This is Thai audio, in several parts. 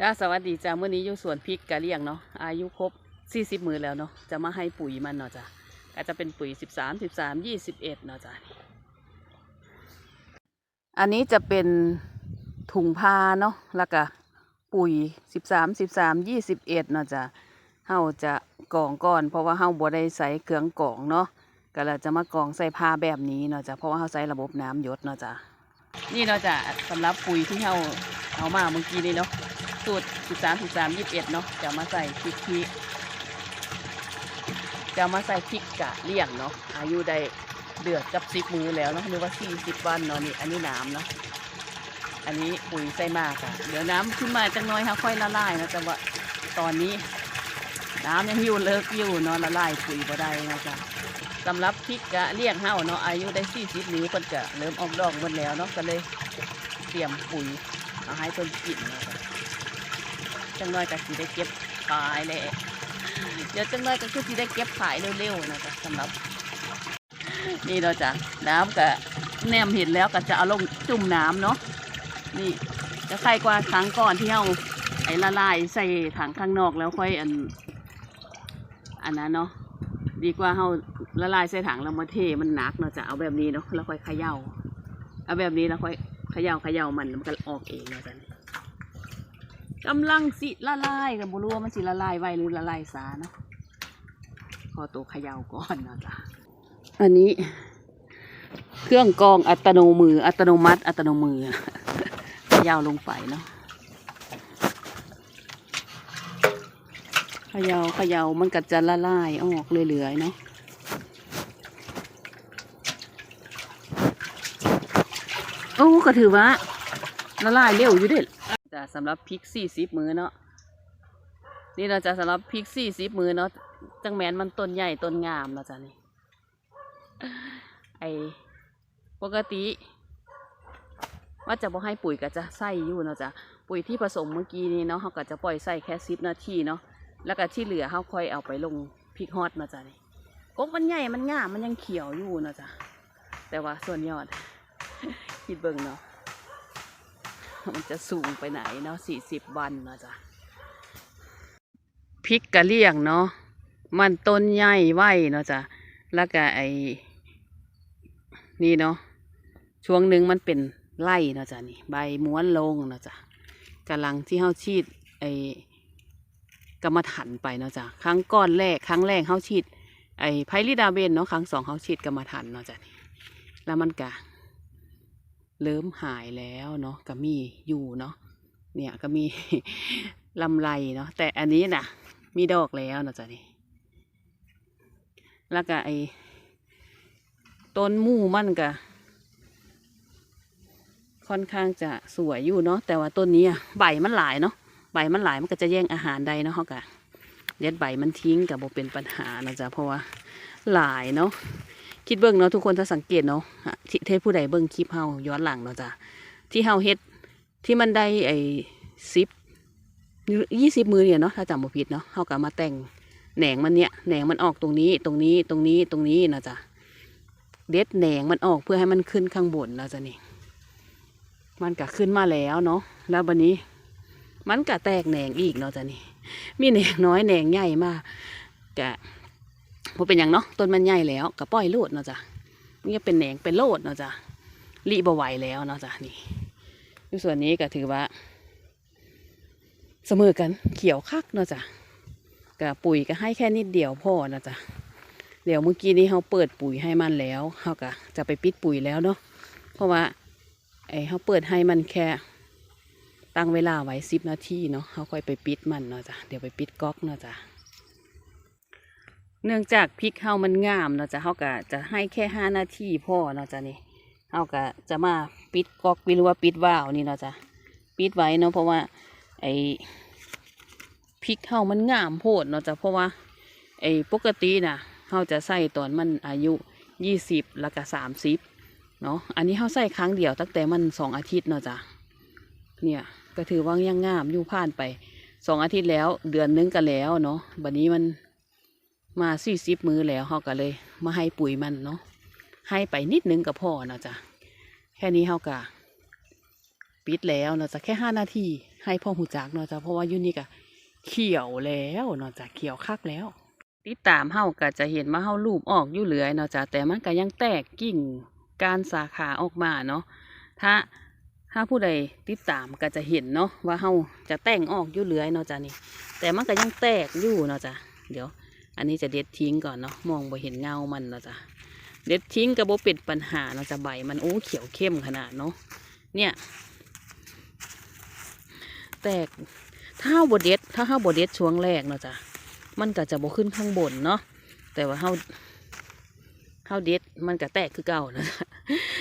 จ้าสวัสดีจ้าเมื่อนี้อยู่สวนพริกกะเลี่ยงเนาะอายุครบสี่สิบมือแล้วเนาะจะมาให้ปุ๋ยมันเนาะจ้ะก็จะเป็นปุ๋ยสิบสามสิบสามยี่สิบเอ็ดเนาะจ้ะอันนี้จะเป็นถุงผ้าเนาะแล้วก็ปุ๋ยสิบสามสิบสามยี่สิบเอ็ดเนาะจ้ะเฮาจะกองก่อน เพราะว่าเฮาบ่ได้ใส่เครื่องกองเนาะก็เราจะมากองใส่ผ้าแบบนี้เนาะจ้ะเพราะว่าเฮาใช้ระบบน้ำหยดเนาะจ้ะนี่เนาะจ้ะสำหรับปุ๋ยที่เฮาเอามาเมื่อกี้นี่เนาะ สูตรสิบสามสิบสามยี่สิบเอ็ดเนาะจะมาใส่พริกจะมาใส่พริกกะเลี่ยงเนาะอายุได้เดือดกับสิบมือแล้วเนาะหรือว่าสี่สิบวันเนาะนี่อันนี้น้ำเนาะอันนี้ปุ๋ยใส่มากอะเดี๋ยวน้ำขึ้นมาจังน้อยค่ะค่อยละลายนะแต่ว่าตอนนี้ น้ำยังอยู่เลิกอยู่เนาะละลายปุ๋ยบ่ได้นะจ๊ะสำหรับพริกกะเลี่ยงเฮาเนาะอายุได้สี่สิบนิ้วเพิ่นจะเริ่มออกดอกหมดแล้วเนาะก็เลยเตรียมปุ๋ยเอาให้เพิ่นกินเนาะ จังน้อยก็สิได้เก็บขายเลยเดี๋ยวจังน้อยก็คือสิได้เก็บขายเร็วๆนะจ๊ะสำหรับ นี่เราจ้ะน้ำก็แนมเห็นแล้วก็จะเอาลงจุ่มน้ำเนาะนี่จะใครกว่าครั้งก่อนที่เอาไอ้ละลายใส่ถังข้างนอกแล้วค่อยอัน อันนั้นเนาะดีกว่าเอาละลายใส่ถังแล้วมาเทมันหนักเนาะจะเอาแบบนี้เนาะแล้วค่อยเขย่าเอาแบบนี้แล้วค่อยเขย่าเขย่ามันมันก็ออกเองเนาะจ้ะ กำลังสิละลายกับบุรู้ว่ามันสิละลายไวหรือละลายสาเนาะขอตัวเขย่าก่อนนะจ๊ะอันนี้ เครื่องกรองอัตโนมือ อัตโนมัติ อัตโนมือเขย่าลงไปเนาะเขย่าเขย่ามันก็จะละลายออกเรื่อยๆเนาะโอ้ก็ถือว่าละลายเร็วอยู่เด้จะ สำหรับพริกสี่สิบมือเนาะนี่เราจะสำหรับพริกสี่สิบมือเนาะจังแมนมันต้นใหญ่ต้นงามเนาจะนี่ไอปกติ ว่าจะบ่ให้ปุ๋ยก็จะใส่อยู่เนาะจ้ะปุ๋ยที่ผสมเมื่อกี้นี้เนาะเขาก็จะปล่อยใส่แค่สิบนาทีเนาะแล้วก็ที่เหลือเขาค่อยเอาไปลงพริกฮอตเนาะจ้ะนี่กกมันใหญ่มันงามมันยังเขียวอยู่เนาะจ้ะแต่ว่าส่วนยอดคิดเบิ่งเนาะ มันจะสูงไปไหนเนาะสี่สิบวันเนาะจ้ะพริกกะเลี่ยงเนาะมันต้นใหญ่ไหวเนาะจ้ะแล้วก็ไอ้นี่เนาะช่วงหนึ่งมันเป็นไล่เนาะจ้ะนี่ ใบม้วนลงเนาะจ้ะกำลังที่เฮาฉีดไอ้กรรมฐานไปเนาะจ้ะครั้งก้อนแรกครั้งแรกเฮาฉีดไอ้ไพลิดาเบนเนาะครั้งสองเฮาฉีดกรรมฐานเนาะจ้ะนี่แล้วมันกะ เริ่มหายแล้วเนาะก็มีอยู่เนาะเนี่ยก็มีลำไรเนาะแต่อันนี้น่ะ มีดอกแล้วเนาะจ้ะนี่แล้วก็ไอ้ต้นมู่มันก็ค่อนข้างจะสวยอยู่เนาะแต่ว่าต้นนี้อะใบมันหลายเนาะใบมันหลายมันก็จะแย่งอาหารใดเนาะเขาก็เด็ดใบมันทิ้งกับบ่เป็นปัญหาเนาะจ้ะเพราะว่าหลายเนาะ คิดเบิ่งเนาะทุกคนถ้าสังเกตเนาะที่เทผู้ใดเบิ่งคลิปเฮาย้อนหลังเนาะจ้ะที่เฮาเฮ็ดที่มันได้ไอ้สิบยี่สิบมือเนี่ยเนาะถ้าจำบ่ผิดเนาะเฮาก็มาแต่งแหนงมันเนี่ยแหนงมันออกตรงนี้ตรงนี้ตรงนี้ตรงนี้เนาะจ้ะเด็ดแหนงมันออกเพื่อให้มันขึ้นข้างบนเนาะจ้ะนี่มันก็ขึ้นมาแล้วเนาะแล้วบัดนี้ มันก็แตกแหนงอีกเนาะจ้ะนี่มีแหนงน้อยแหนงใหญ่มากกะ พอเป็นอย่างเนาะต้นมันใหญ่แล้วก็ปล่อยโลดเนาะจ้ะนี่เป็นแหนงเป็นโลดเนาะจ้ะรีบไหวแล้วเนาะจ้ะนี่ในส่วนนี้ก็ถือว่า เสมอกันเขียวคักเนาะจ้ะกับปุ๋ยก็ให้แค่นิดเดียวพอเนาะจ้ะเดี๋ยวเมื่อกี้นี้เขาเปิดปุ๋ยให้มันแล้วเขาก็จะไปปิดปุ๋ยแล้วเนาะเพราะว่าไอ้เขาเปิดให้มันแค่ ตั้งเวลาไว้สิบนาทีเนาะเขาค่อยไปปิดมันเนาะจ้ะเดี๋ยวไปปิดก๊อกเนาะจ้ะ เนื่องจากพริกเฮามันงามเนาะจะเฮาก็จะให้แค่ห้านาทีพอเนาะจ้ะนี่เฮาก็จะมาปิดก๊อกหรือว่าปิดวาล์วนี่เนาะจ้ะปิดไว้เนาะเพราะว่า ไอ้พริกเฮามันงามโพดเนาะจ้ะเพราะว่า ไอ้ปกติน่ะเฮาจะใส่ตอนมันอายุยี่สิบแล้วก็สามสิบเนาะอันนี้เฮาใส่ครั้งเดียวตั้งแต่มันสองอาทิตย์เนาะจ้ะเนี่ยก็ถือว่ายังงามอยู่ผ่านไปสองอาทิตย์แล้วเดือนนึงก็แล้วเนาะบัดนี้มัน มาสี่สิบมือแล้วเขาก็เลย มาให้ปุ๋ยมันเนาะให้ไปนิดนึงก็พอเนาะจ้ะแค่นี้เขาก็ปิดแล้วเนาะจ้ะแค่ห้านาทีให้พ่อหูจักเนาะจ้ะเพราะว่าอยู่นี่ก็เขียวแล้วเนาะจ้ะเขียวคักแล้ว ติดตามเฮาก็จะเห็นว่าเฮารูปออกอยู่เรื่อยเนาะจ้ะแต่มันก็ยังแตกกิ่งการสาขาออกมาเนาะถ้าถ้าผู้ใดติดตามก็จะเห็นเนาะว่าเฮาจะแต่งออกอยู่เรื่อยเนาะจ้ะนี่ แต่มันก็ยังแตกอยู่เนาะจ้ะเดี๋ยว อันนี้จะเด็ดทิ้งก่อนเนาะมองบ่เห็นเงามันเนาะจ้ะเด็ดทิ้งก็บ่เป็นปัญหาเนาะจ้ะใบมันโอ้เขียวเข้มขนาดเนาะเนี่ย แตกถ้าเฮาบ่เด็ดถ้าเฮาบ่เด็ดช่วงแรกเนาะจ้ะมันก็จะบขึ้นข้างบนเนาะแต่ว่าเฮาเฮาเด็ดมันก็แตกคือเก่านะ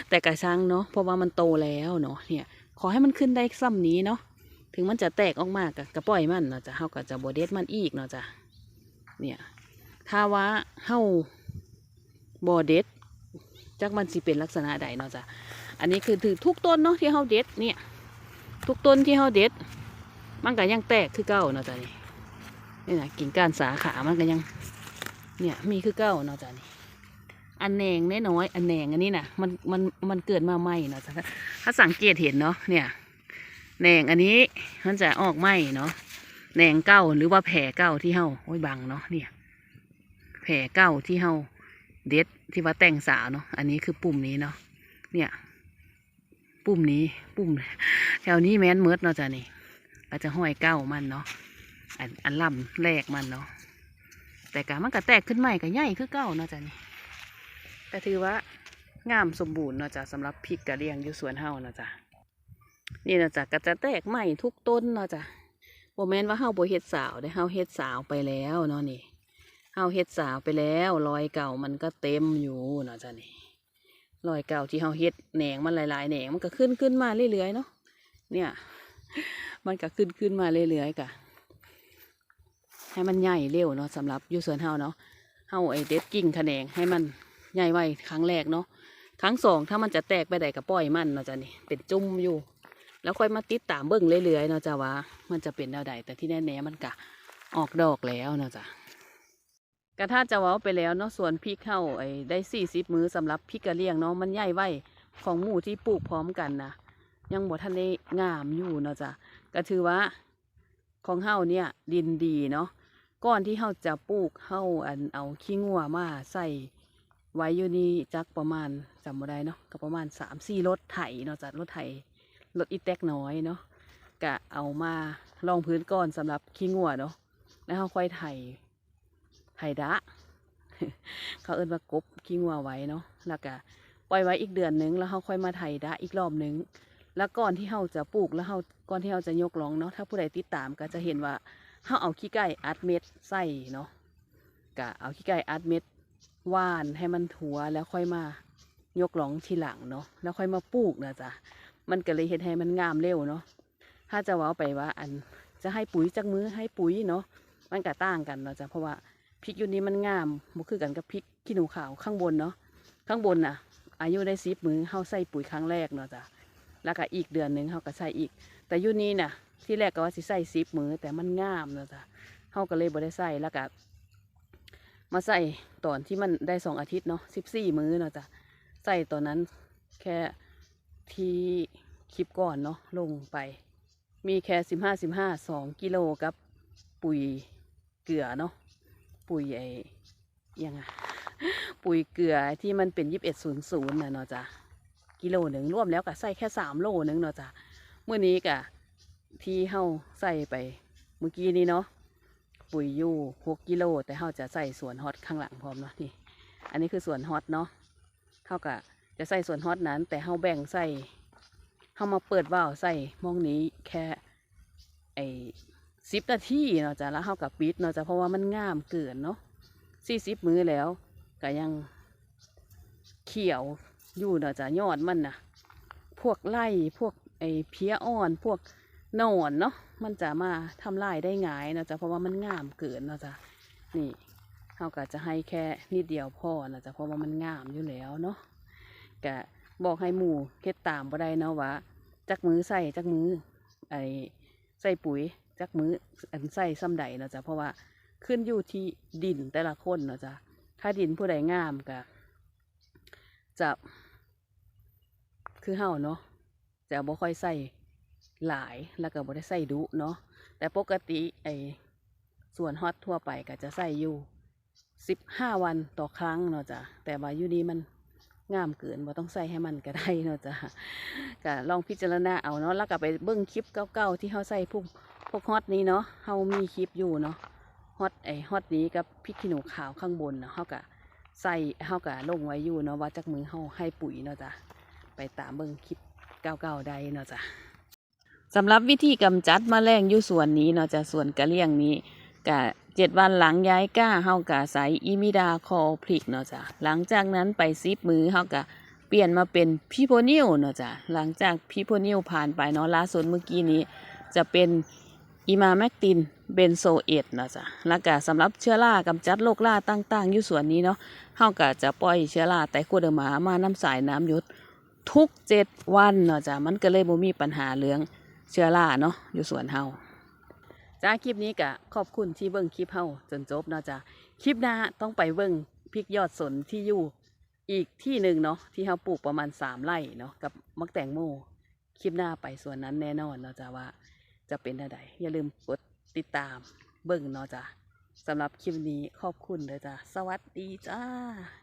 แต่กระชังเนาะเพราะว่ามันโตแล้วเนาะเนี่ย ขอให้มันขึ้นได้ซ้ำนี้เนาะถึงมันจะแตกออกมากก็ปล่อยมันเนาะจ้ะเฮาก็จะบ่เด็ดมันอีกเนาะจ้ะเนี่ย ถ้าว่าเฮาบ่เด็ดจักมันสิเป็นลักษณะใดเนาะจ้ะอันนี้คือถือทุกต้นเนาะที่เฮาเด็ดเนี่ยทุกต้นที่เฮาเด็ด มันก็ยังแตกคือเก่าเนาะจ้ะนี่นี่นะกิ่งก้านสาขามันก็ยัง เนี่ยมีคือเก่าเนาะจ้ะนี่อันแหนงน้อยอันแหนงอันนี้นะมันมันมันเกิดมาใหม่เนาะจ้ะถ้าสังเกตเห็นเนาะเนี่ยแหนงอันนี้มันจะออกไหมเนาะแหนงเก้าหรือว่าแผลเก้าที่เฮาโอ้ยบังเนาะเนี่ย แผลเก้าที่เฮาเด็ดที่ว่าแต่งสาวเนาะ อันนี้คือปุ่มนี้เนาะ เนี่ย ปุ่มนี้ปุ่ม แถวนี้แม้นเมิดเนาะจ้ะนี่ก็จะห้อยเก้ามันเนาะ อันอันลำแรกมันเนาะ แต่กะมันก็แตกขึ้นใหม่ก็ใหญ่คือเก้าเนาะจ้ะนี่แต่ถือว่างามสมบูรณ์เนาะจ้ะสำหรับพริกกระเลียงอยู่สวนเฮาเนาะจ้ะนี่เนาะจ้ะก็จะแตกใหม่ทุกต้นเนาะจ้ะโมแมนว่าเฮาโบเฮ็ดสาวได้เฮาเฮ็ดสาวไปแล้วเนาะนี่ เฮาเฮ็ดสาวไปแล้วรอยเก่ามันก็เต็มอยู่เนาะจ้ะนี่รอยเก่าที่เฮาเฮ็ดแหนงมันหลายๆแหนงมันก็ขึ้นขึ้นมาเรื่อยๆเนาะเนี่ย มันก็ขึ้นขึ้นมาเรื่อยๆกะให้มันใหญ่เร็วเนาะสำหรับยู่สวนเฮาเนาะเฮาไอเด็ดกิ่งแขนงให้มันใหญ่ไวครั้งแรกเนาะครั้งสองถ้ามันจะแตกไปได้ก็ปล่อยมันเนาะจ้ะนี่เป็นจุ่มอยู่ แล้วค่อยมาติดตามเบิ่งเรื่อยๆเนาะจ้ะว่ามันจะเป็นแนวใดแต่ที่แน่ๆมันกะออกดอกแล้วเนาะจ้ะ กระทาจะเว้าไปแล้วเนาะส่วนพริกเข้าไอ้ได้สี่สิบมือสำหรับพริกกะเลียงเนาะมันใหญ่ไว้ของหมู่ที่ปลูกพร้อมกันนะยังบ่ทันได้งามอยู่เนาะจ้ะก็ถือว่าของเฮาเนี่ยดินดีเนาะก่อนที่เฮาจะปลูกเฮาอันเอาขี้งัวมาใส่ไว้อยู่นี่จักประมาณจำบ่ได้เนาะก็ประมาณสามสี่รถไถเนาะจ้ะรถไถรถอีแตกน้อยเนาะก็เอามาลองพื้นก่อนสำหรับขี้งัวเนาะแล้วเฮาค่อยไถ ไหดะเขาเอิ้นว่ากบขี้งัวไว้เนาะแล้วก็ปล่อยไว้อีกเดือนนึงแล้วเขาค่อยมาไถดะอีกรอบนึงแล้วก่อนที่เขาจะปลูกแล้วเขาก่อนที่เขาจะยกลองเนาะถ้าผู้ใดติดตามก็จะเห็นว่าเขาเอาขี้ไก่อัดเม็ดใส่เนาะก็เอาขี้ไก่อัดเม็ดว่านให้มันถัวแล้วค่อยมายกลองทีหลังเนาะแล้วค่อยมาปลูกนะจ๊ะมันก็เลยเห็นให้มันงามเร็วเนาะถ้าจะว่าไปว่าอันจะให้ปุ๋ยจากมือให้ปุ๋ยเนาะมันก็ต่างกันเนาะจ้ะเพราะว่า พริกอยู่นี้มันงามบ่คือกันกับพริกขี้หนูขาวข้างบนเนาะข้างบนน่ะ อายุได้สิบมือเฮาใส่ปุ๋ยครั้งแรกเนาะจ้ะแล้วก็อีกเดือนหนึ่งเฮาก็ใส่อีก แต่ยู่นี้น่ะ ที่แรกก็ว่าสิใส่สิบมือแต่มันงามเนาะจ้ะเฮาก็เลยบ่ได้ใส่แล้วก็มาใส่ตอนที่มันได้สองอาทิตย์เนาะสิบสี่มือเนาะจ้ะใส่ตอนนั้นแค่ที่คลิปก่อนเนาะลงไป มีแค่สิบห้าสิบห้าสองกิโลกับปุ๋ยเกลือเนาะ ปุ๋ยไอ้ยังไงปุ๋ยเกลือที่มันเป็นยี่สิบเอ็ดศูนย์ศูนย์นะเนาะจ้ะกิโลหนึ่งรวมแล้วก็ใส่แค่สามโลหนึ่งเนาะจ้ะเมื่อนี้กะที่เฮาใส่ไปเมื่อกี้นี้เนาะปุ๋ยยู่หกกิโล แต่เฮาจะใส่ส่วนฮอตข้างหลังพร้อมเนาะนี่ อันนี้คือส่วนฮอตเนาะเฮากะจะใส่ส่วนฮอตนั้น แต่เฮาแบ่งใส่เฮามาเปิดว่าวใส่มองนี้แค่ สิบนาทีเนาะจ้ะแล้วเฮากับปิดเนาะจ้ะเพราะว่ามันงามเกินเนาะสี่สิบมือแล้วก็ยังเขียวอยู่เนาะจ้ะยอดมันนะพวกไล่พวกไอ้เพี้ยอ่อนพวกนอนเนาะมันจะมาทำลายได้ง่ายเนาะจ้ะเพราะว่ามันงามเกินเนาะจ้ะนี่เฮาก็จะให้แค่นิดเดียวพอเนาะจ้ะเพราะว่ามันงามอยู่แล้วเนาะก็บอกให้หมู่เฮ็ดตามบ่ได้เนาะว่าจักมือใส่จักมือไอ้ใส่ปุ๋ย จักมืออันใส่ซ้ำใดเนาะจ้ะเพราะว่าขึ้นอยู่ที่ดินแต่ละคนเนาะจ้ะถ้าดินผู้ใดงามก็จะคือเฮาเนาะจะบ่ค่อยใส่หลายแล้วก็บ่ได้ใส่ดุเนาะแต่ปกติไอ้ส่วนฮอตทั่วไปก็จะใส่อยู่สิบห้าวันต่อครั้งเนาะจ้ะแต่ว่าอยู่นี้มันงามเกินบ่ต้องใส่ให้มันก็ได้เนาะจ้ะก็ลองพิจารณาเอาเนาะแล้วก็ไปเบิ่งคลิปเก่าๆที่เฮาใส่พวก พวกฮอตนี้เนาะเฮามีคลิปอยู่เนาะฮอตไอฮอตนี้กับพริกขี้หนูขาวข้างบนเนาะเฮาก็ใส่เฮาก็ลงไว้อยู่เนาะว่าจากมือเฮาให้ปุ๋ยเนาะจ้ะไปตามเบิ่งคลิปเก่าๆได้เนาะจ้ะสำหรับวิธีกำจัดแมลงอยู่ส่วนนี้เนาะจ้ะส่วนกระเลี่ยงนี้กะเจ็ดวันหลังย้ายก้าเฮากะใส่อิมิดาคอพริกเนาะจ้ะหลังจากนั้นไปซิปมือเฮากะเปลี่ยนมาเป็นพิโพนิลเนาะจ้ะหลังจากพิโพนิลผ่านไปเนาะล่าสุดเมื่อกี้นี้จะเป็น อิมาแมกตินเบนโซเอตนะจ้ะแล้วก็สำหรับเชื้อรากำจัดโรคราต่างๆอยู่ส่วนนี้เนาะเฮากะจะปล่อยเชื้อราไตโคเดอร์มามาน้ำสายน้ำหยดทุกเจ็ดวันเนาะจ้ะมันก็เลยบ่มีปัญหาเรื่องเชื้อราเนาะอยู่สวนเฮาจ้าคลิปนี้กะขอบคุณที่เบิ่งคลิปเฮาจนจบเนาะจ้าคลิปหน้าต้องไปเบิ่งพริกยอดสนที่อยู่อีกที่หนึ่งเนาะที่เฮาปลูกประมาณสามไร่เนาะกับมักแตงโมคลิปหน้าไปส่วนนั้นแน่นอนเนาะจ้าว่า จะเป็นอะไรอย่าลืมกดติดตามเบิ่งเนาะจ้าสำหรับคลิปนี้ขอบคุณเลยจ้าสวัสดีจ้า